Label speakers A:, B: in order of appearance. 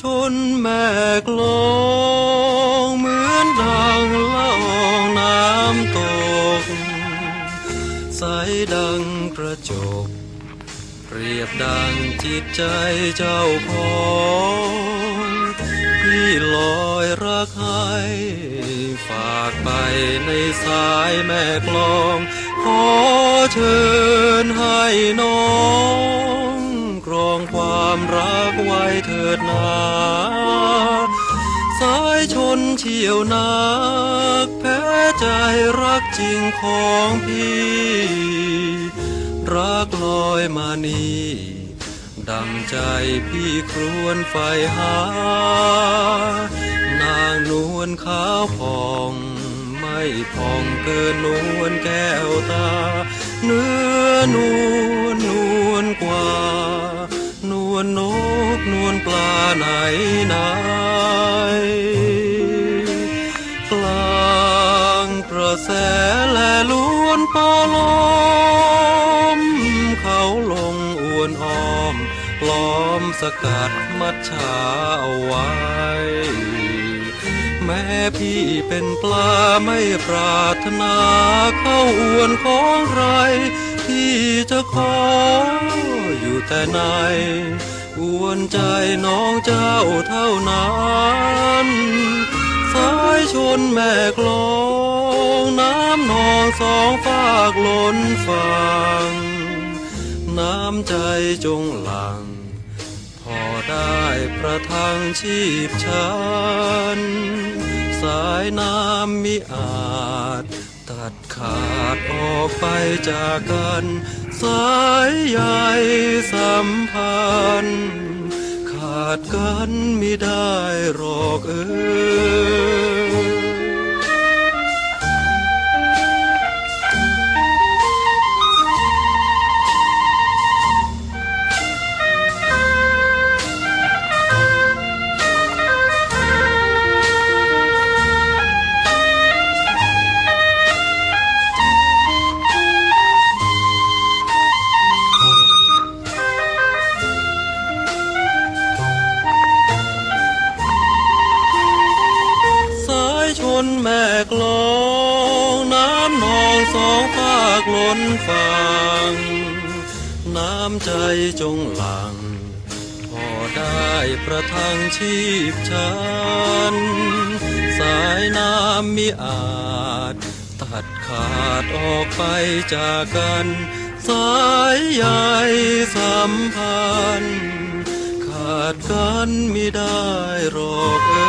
A: ชนแม่กลองเหมือนดังเล่าน้ำตก ใสดังกระจก เปรียบดังจิตใจเจ้าขอที่ลอยรักให้ฝากไปในสายแม่กลอง ขอเชิญให้น้อง เถิดนาสายชนเฉียวนักแพ้ใจรักจริงของพี่ รักลอยมานี่ดังใจพี่ครวนไฟหา นางนวลขาวผ่องไม่ผ่องเกินนวลแก้วตา เนื้อนวลนวลกว่า วลนกนวลปลาไหนไหนกลางกระแสและล้วนปอลมเขาลงอวนอ้อมปลอมสกัดมัดชาเอาไว้ แม้พี่เป็นปลาไม่ปรารถนาเข้าอวนของใครที่จะขอ อยู่แต่ในอวนใจน้องเจ้าเท่านั้นสายชนแม่กลองน้ำนองสองฝากล้นฟังน้ำใจจงหลังพอได้ประทังชีพฉัน สายน้ำมิอาจตัดขาดออกไปจากกัน สายใยสัมพันธ์ ขาดกันไม่ได้หรอกเออายชนแม่กลองน้ำนองสองภาคล้นฟังน้ำใจจงหลังพอได้ประทังชีพฉัน สายน้ำมิอาจ ตัดขาดออกไปจากกัน สายใยสัมพันธ์ ขาดกันมิได้หรอกเอ